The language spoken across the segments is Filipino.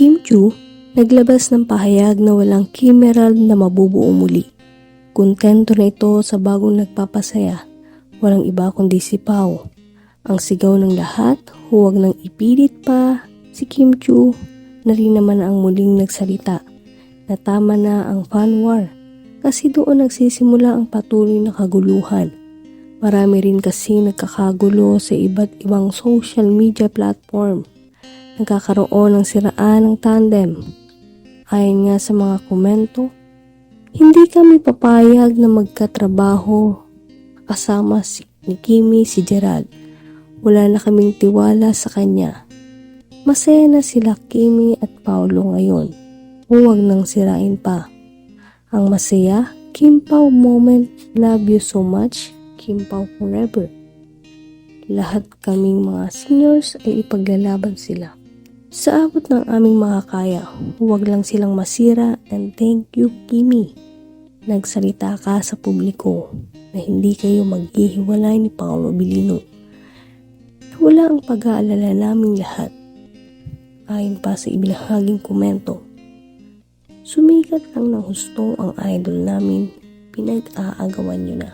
Kim Chu naglabas ng pahayag na walang Kim Emerald na mabubuo muli. Kontento na ito sa bagong nagpapasaya. Walang iba kundi si Pao. Ang sigaw ng lahat, huwag nang ipilit pa si Kim Chu na rin naman ang muling nagsalita na tama na ang fan war kasi doon nagsisimula ang patuloy na kaguluhan. Marami rin kasi nagkakagulo sa iba't ibang social media platform. Nagkakaroon ng siraan ng tandem. Ayon nga sa mga komento, hindi kami papayag na magkatrabaho kasama si ni Kimi si Gerald. Wala na kaming tiwala sa kanya. Masaya na sila Kimi at Paulo ngayon. Huwag nang sirain pa. Ang masaya, Kim Pao moment, love you so much, Kim Pao forever. Lahat kaming mga seniors ay ipaglalaban sila. Sa abot ng aming makakaya, huwag lang silang masira and thank you Kimi. Nagsalita ka sa publiko na hindi kayo maghihiwalay ni Paolo Bilino. Wala ang pag-aalala naming lahat. Ayon pa sa ibinahaging komento, Sumikat lang ng husto ang idol namin, pinag-aagawan nyo na.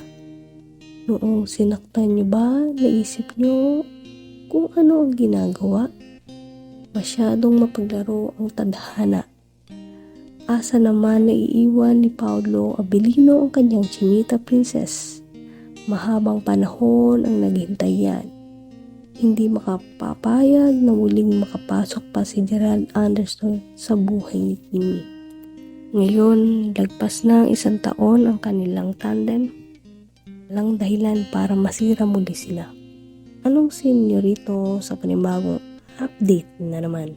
Noong sinaktan nyo ba, naisip nyo kung ano ang ginagawa? Masyadong mapaglaro ang tadhana. Asa naman naiiwan ni Paolo Abilino ang kanyang chinita princess. Mahabang panahon ang naghintay yan. Hindi makapapayag na muling makapasok pa si Gerald Anderson sa buhay ni Kimi. Ngayon, lagpas na ang isang taon ang kanilang tandem. Walang dahilan para masira muli sila. Anong senyorito sa panibagong update na naman?